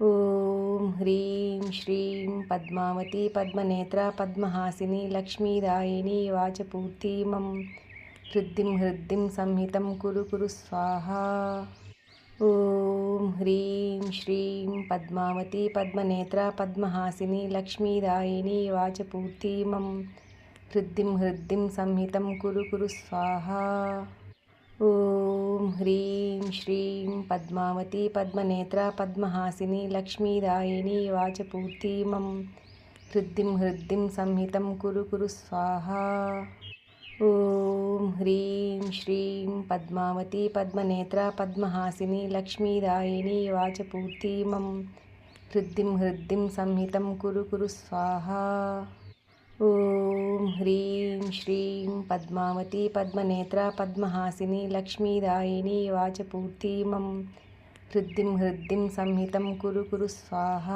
ఓం హ్రీం శ్రీం పద్మావతి పద్మనేత్ర పద్మహాసిని లక్ష్మీదాయిని వాచపూర్తిమం హృద్దిం హృద్దిం సంహితం కురు కురు స్వాహా. ఓం హ్రీం శ్రీం పద్మావతి పద్మనేత్ర పద్మహాసిని లక్ష్మీదాయిని వాచపూర్తిమం హృద్దిం హృద్దిం సంహితం కురు కురు స్వాహా. హ్రీం శ్రీం పద్మావతి పద్మనేత్ర పద్మహాసిని లక్ష్మీదాయిని వాచపూర్తిమం హృద్దిం హృద్దిం సంహితం కురు కురు స్వాహా. ఓం హ్రీం శ్రీం పద్మావతి పద్మనేత్ర పద్మహాసిని లక్ష్మీదాయిని వాచపూర్తిమం హృద్దిం హృద్దిం సంహితం కురు కురు స్వాహా. ఓం హ్రీం శ్రీం పద్మావతి పద్మనేత్ర పద్మహాసిని లక్ష్మీదాయిని వాచపూర్తిమం హృద్దిం హృద్దిం సంహితం కురు కురు స్వాహ.